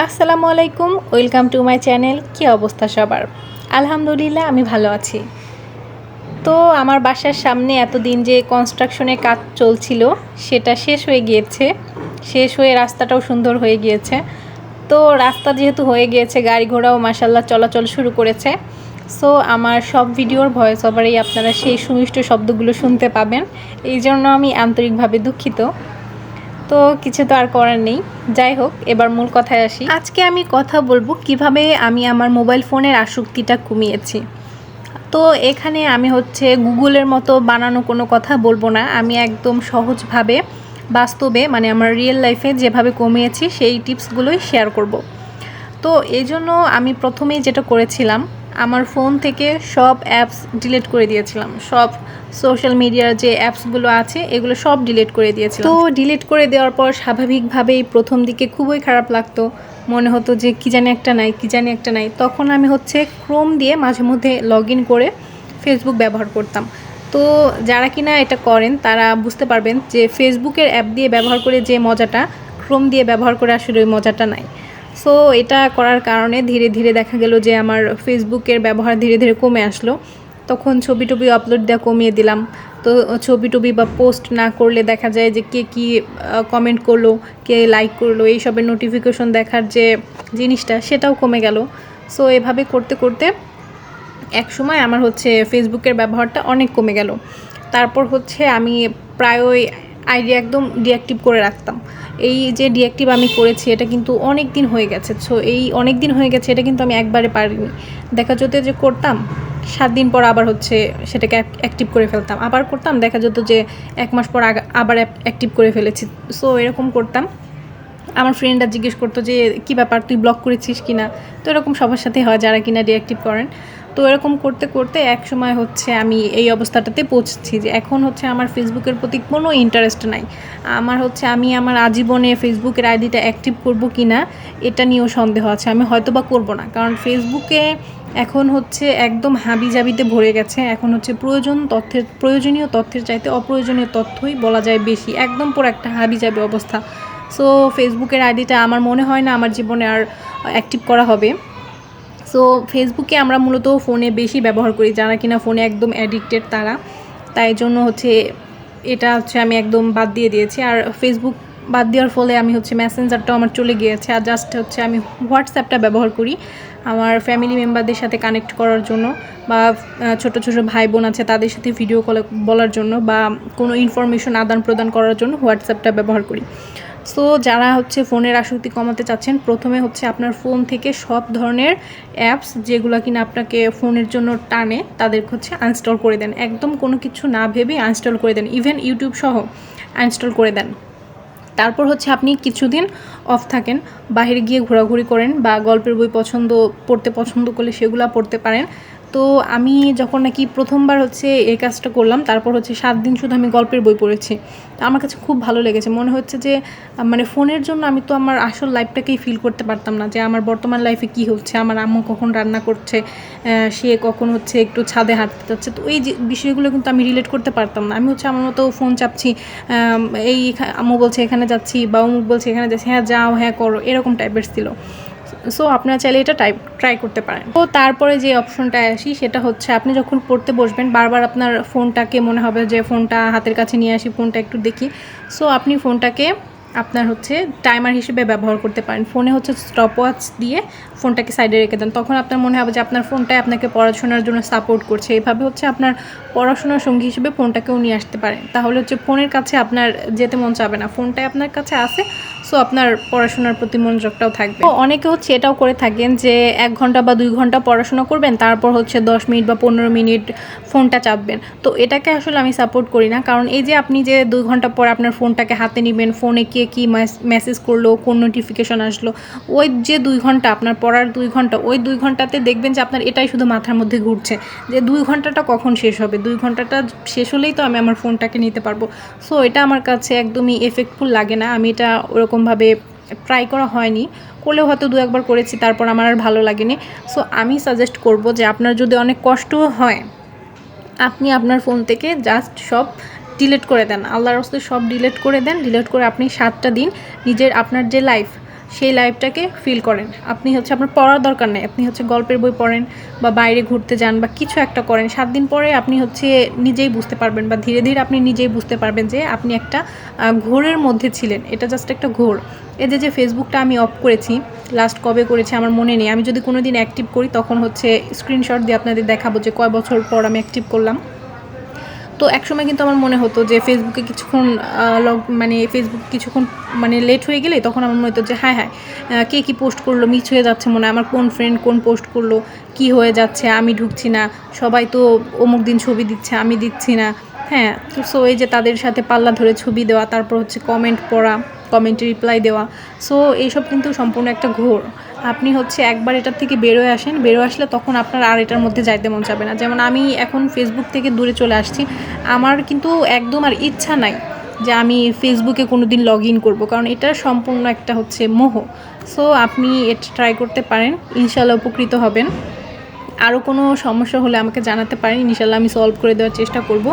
আসসালামু আলাইকুম, welcome to my channel, কী অবস্থা সবার? আলহামদুলিল্লাহ, আমি ভালো আছি। তো আমার বাসার সামনে এতদিন যে কনস্ট্রাকশনের কাজ চলছিল, সেটা শেষ হয়ে গিয়েছে। শেষ হয়ে রাস্তাটাও সুন্দর হয়ে গিয়েছে। তো রাস্তা যেহেতু হয়ে গিয়েছে, গাড়ি ঘোড়াও মাসাল্লাহ চলাচল শুরু করেছে। সো আমার সব ভিডিওর ভয়েস ওভারেই আপনারা সেই সুমিষ্ট শব্দগুলো শুনতে পাবেন। এই জন্য আমি আন্তরিকভাবে দুঃখিত। তো কিছু তো আর করার নেই। যাই হোক, এবার মূল কথায় আসি। আজকে আমি কথা বলব কীভাবে আমি আমার মোবাইল ফোনের আসক্তিটা কমিয়েছি। তো এখানে আমি হচ্ছে গুগলের মতো বানানো কোনো কথা বলব না। আমি একদম সহজভাবে, বাস্তবে মানে আমার রিয়েল লাইফে যেভাবে কমিয়েছি, সেই টিপসগুলোই শেয়ার করব। তো এই জন্য আমি প্রথমেই যেটা করেছিলাম আমার ফোন থেকে সব অ্যাপস ডিলিট করে দিয়েছিলাম। সব সোশ্যাল মিডিয়ার যে অ্যাপসগুলো আছে, এগুলো সব ডিলিট করে দিয়েছিলাম। তো ডিলিট করে দেওয়ার পর স্বাভাবিকভাবেই প্রথম দিকে খুবই খারাপ লাগতো। মনে হতো যে কী জানি একটা নাই, কী জানি একটা নাই। তখন আমি হচ্ছে ক্রোম দিয়ে মাঝে মধ্যে লগ ইন করে ফেসবুক ব্যবহার করতাম। তো যারা কিনা এটা করেন, তারা বুঝতে পারবেন যে ফেসবুকের অ্যাপ দিয়ে ব্যবহার করে যে মজাটা ক্রোম দিয়ে ব্যবহার করে আসলে ওই মজাটা নাই। সো এটা করার কারণে ধীরে ধীরে দেখা গেল যে আমার ফেসবুকের ব্যবহার ধীরে ধীরে কমে আসলো। তখন ছবি টবি আপলোড দেওয়া কমিয়ে দিলাম। তো ছবি টবি বা পোস্ট না করলে দেখা যায় যে কে কী কমেন্ট করল, কে লাইক করল এইসবের নোটিফিকেশন দেখার যে জিনিসটা সেটাও কমে গেল। সো এভাবে করতে করতে এক সময় আমার হচ্ছে ফেসবুকের ব্যবহারটা অনেক কমে গেল। তারপর হচ্ছে আমি প্রায়ই আইডি একদম ডিঅ্যাক্টিভ করে রাখতাম। এই যে ডিঅ্যাক্টিভ আমি করেছি, এটা কিন্তু অনেক দিন হয়ে গেছে। সো এই অনেক দিন হয়ে গেছে, এটা কিন্তু আমি একবারে পারিনি। দেখা যেত যে করতাম, সাত দিন পর আবার হচ্ছে সেটাকে অ্যাক্টিভ করে ফেলতাম। আবার করতাম, দেখা যেত যে এক মাস পর আবার অ্যাক্টিভ করে ফেলেছি। সো এরকম করতাম। আমার ফ্রেন্ডরা জিজ্ঞেস করতো যে, কী ব্যাপার, তুই ব্লক করেছিস কি না তো এরকম সবার সাথে হয়, যারা কিনা ডিঅ্যাক্টিভ করেন। তো এরকম করতে করতে এক সময় হচ্ছে আমি এই অবস্থাটাতে পৌঁছেছি যে এখন হচ্ছে আমার ফেসবুকের প্রতি কোনো ইন্টারেস্ট নাই। আমার হচ্ছে আমি আমার আজীবনে ফেসবুকের আইডিটা অ্যাক্টিভ করব কি না এটা নিয়েও সন্দেহ আছে। আমি হয়তো বা করব না। কারণ ফেসবুকে এখন হচ্ছে একদম হাবি জাবিতে ভরে গেছে। এখন হচ্ছে প্রয়োজন তথ্যের, প্রয়োজনীয় তথ্যের চাইতে অপ্রয়োজনীয় তথ্যই বলা যায় বেশি। একদম পুরো একটা হাবি যাবে অবস্থা। সো ফেসবুকের আইডিটা আমার মনে হয় না আমার জীবনে আর অ্যাক্টিভ করা হবে। সো ফেসবুকে আমরা মূলত ফোনে বেশি ব্যবহার করি, যারা কিনা ফোনে একদম অ্যাডিক্টেড তারা। তাই জন্য হচ্ছে এটা হচ্ছে আমি একদম বাদ দিয়ে দিয়েছি। আর ফেসবুক বাদ দেওয়ার ফলে আমি হচ্ছে মেসেঞ্জারটাও আমার চলে গিয়েছে। আর জাস্ট হচ্ছে আমি হোয়াটসঅ্যাপটা ব্যবহার করি আমার ফ্যামিলি মেম্বারদের সাথে কানেক্ট করার জন্য বা ছোট ছোট ভাই বোন আছে তাদের সাথে ভিডিও কল বলার জন্য বা কোনো ইনফরমেশন আদান প্রদান করার জন্য হোয়াটসঅ্যাপটা ব্যবহার করি। সো যারা হচ্ছে ফোনের আসক্তি কমাতে চাচ্ছেন, প্রথমে হচ্ছে আপনার ফোন থেকে সব ধরনের অ্যাপস যেগুলো কিনা আপনাকে ফোনের জন্য টানে তাদের হচ্ছে আনস্টল করে দেন। একদম কোনো কিছু না ভেবে আনস্টল করে দেন। ইভেন ইউটিউব সহ আনস্টল করে দেন। তারপর হচ্ছে আপনি কিছুদিন অফ থাকেন, বাহিরে গিয়ে ঘোরাঘুরি করেন বা গল্পের বই পছন্দ, পড়তে পছন্দ করলে সেগুলো পড়তে পারেন। তো আমি যখন নাকি প্রথমবার হচ্ছে এই কাজটা করলাম, তারপর হচ্ছে সাত দিন শুধু আমি গল্পের বই পড়েছি। তো আমার কাছে খুব ভালো লেগেছে। মনে হচ্ছে যে মানে ফোনের জন্য আমি তো আমার আসল লাইফটাকেই ফিল করতে পারতাম না যে, আমার বর্তমান লাইফে কি হচ্ছে, আমার আম্মু কখন রান্না করছে সে কখন হচ্ছে একটু ছাদে হাঁটতে যাচ্ছে। তো এই বিষয়গুলো কিন্তু আমি রিলেট করতে পারতাম না। আমি হচ্ছে আমার মতো ফোন চাপছি এই আম্মু বলছে এখানে যাচ্ছি বা অমুক বলছে এখানে যাচ্ছি হ্যাঁ যাও হ্যাঁ করো, এরকম টাইপের ছিল। সো আপনারা চাইলে এটা টাইপ ট্রাই করতে পারেন। তো তারপরে যে অপশনটায় আসি, সেটা হচ্ছে আপনি যখন পড়তে বসবেন, বারবার আপনার ফোনটাকে মনে হবে যে ফোনটা হাতের কাছে নিয়ে আসি, ফোনটা একটু দেখি। সো আপনি ফোনটাকে আপনার হচ্ছে টাইমার হিসেবে ব্যবহার করতে পারেন। ফোনে হচ্ছে স্টপ ওয়াচ দিয়ে ফোনটাকে সাইডে রেখে দেন। তখন আপনার মনে হবে যে আপনার ফোনটাই আপনাকে পড়াশোনার জন্য সাপোর্ট করছে। এভাবে হচ্ছে আপনার পড়াশোনার সঙ্গী হিসেবে ফোনটাকেও নিয়ে আসতে পারেন। তাহলে হচ্ছে ফোনের কাছে আপনার যেতে মন চাবে না। ফোনটাই আপনার কাছে আছে সো আপনার পড়াশোনার প্রতি মনোযোগটাও থাকবে। অনেকে হচ্ছে এটাও করে থাকেন যে এক ঘণ্টা বা দুই ঘণ্টা পড়াশোনা করবেন, তারপর হচ্ছে দশ মিনিট বা পনেরো মিনিট ফোনটা চাপবেন। তো এটাকে আসলে আমি সাপোর্ট করি না, কারণ এই যে আপনি যে দুই ঘণ্টা পর আপনার ফোনটাকে হাতে নেবেন, ফোনে কে কী মেসেজ করল, কোন নোটিফিকেশন আসলো, ওই যে দুই ঘণ্টা আপনার পড়ার দুই ঘণ্টা, ওই দুই ঘন্টাতে দেখবেন যে আপনার এটাই শুধু মাথার মধ্যে ঘুরছে, যে দুই ঘন্টাটা কখন শেষ হবে? দুই ঘন্টাটা শেষ হলেই তো আমি আমার ফোনটাকে নিতে পারব। সো এটা আমার কাছে একদমই এফেক্টফুল লাগে না, আমি এটা ওরকমভাবে ট্রাই করা হয়নি। করলেও হয়তো দু একবার করেছি, তারপর আমার আর ভালো লাগেনি। সো আমি সাজেস্ট করব যে আপনার যদি অনেক কষ্ট হয়, আপনি আপনার ফোন থেকে জাস্ট সব ডিলেট করে দেন। আল্লাহর রস্তে সব ডিলেট করে দেন। ডিলেট করে আপনি সাতটা দিন নিজের, আপনার যে লাইফ সেই লাইফটাকে ফিল করেন। আপনি হচ্ছে আপনার পড়ার দরকার নেই। আপনি হচ্ছে গল্পের বই পড়েন বা বাইরে ঘুরতে যান বা কিছু একটা করেন, সাত দিন পরে আপনি হচ্ছে নিজেই বুঝতে পারবেন বা ধীরে ধীরে আপনি নিজেই বুঝতে পারবেন যে আপনি একটা ঘোরের মধ্যে ছিলেন। এটা জাস্ট একটা ঘোর। এই যে যে ফেসবুকটা আমি অফ করেছি লাস্ট কবে করেছি আমার মনে নেই। আমি যদি কোনো দিন অ্যাক্টিভ করি, তখন হচ্ছে স্ক্রিনশট দিয়ে আপনাদের দেখাবো যে কয় বছর পর আমি অ্যাক্টিভ করলাম। তো একসময় কিন্তু আমার মনে হতো যে ফেসবুকে কিছুক্ষণ লগ মানে ফেসবুক কিছুক্ষণ মানে লেট হয়ে গেলে তখন আমার মনে হতো যে হ্যাঁ হ্যাঁ কে কী পোস্ট করল মিস হয়ে যাচ্ছে মনে হয়, আমার কোন ফ্রেন্ড কোন পোস্ট করল, কি হয়ে যাচ্ছে, আমি ঢুকছি না, সবাই তো অমুক দিন ছবি দিচ্ছে, আমি দিচ্ছি না। হ্যাঁ তো সো এই যে তাদের সাথে পাল্লা ধরে ছবি দেওয়া, তারপর হচ্ছে কমেন্ট পড়া কমেন্টে রিপ্লাই দেওয়া সো এইসব কিন্তু সম্পূর্ণ একটা ঘোর। আপনি হচ্ছে একবার এটার থেকে বেরোয় আসেন বেরোয় আসলে তখন আপনার আর এটার মধ্যে যাইতে মন যাবে না। যেমন আমি এখন ফেসবুক থেকে দূরে চলে আসছি, আমার কিন্তু একদম আর ইচ্ছা নাই যে আমি ফেসবুকে কোনো দিন লগ ইন করব, কারণ এটা সম্পূর্ণ একটা হচ্ছে মোহ। সো আপনি এটা ট্রাই করতে পারেন ইনশাল্লাহ উপকৃত হবেন। আরও কোনো সমস্যা হলে আমাকে জানাতে পারেন ইনশাল্লাহ আমি সলভ করে দেওয়ার চেষ্টা করব।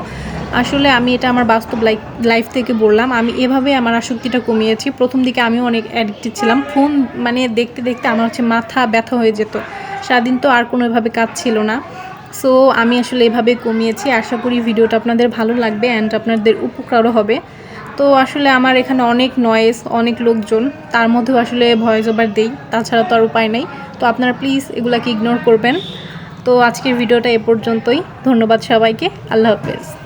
আসলে আমি এটা আমার বাস্তব লাইফ লাইফ থেকে বললাম। আমি এভাবে আমার আসক্তিটা কমিয়েছি। প্রথম দিকে আমিও অনেক অ্যাডিক্টেড ছিলাম। ফোন মানে দেখতে দেখতে আমার হচ্ছে মাথা ব্যথা হয়ে যেত। সারাদিন তো আর কোনোভাবে কাজ ছিল না। সো আমি আসলে এভাবে কমিয়েছি। আশা করি ভিডিওটা আপনাদের ভালো লাগবে অ্যান্ড আপনাদের উপকারও হবে। তো আসলে আমার এখানে অনেক নয়েজ অনেক লোকজন। তার মধ্যেও আসলে ভয়েস ওভার দেই। তাছাড়া তো আর উপায় নেই। তো আপনারা প্লিজ এগুলাকে ইগনোর করবেন। তো আজকের ভিডিওটা এ পর্যন্তই। ধন্যবাদ সবাইকে। আল্লাহ হাফেজ।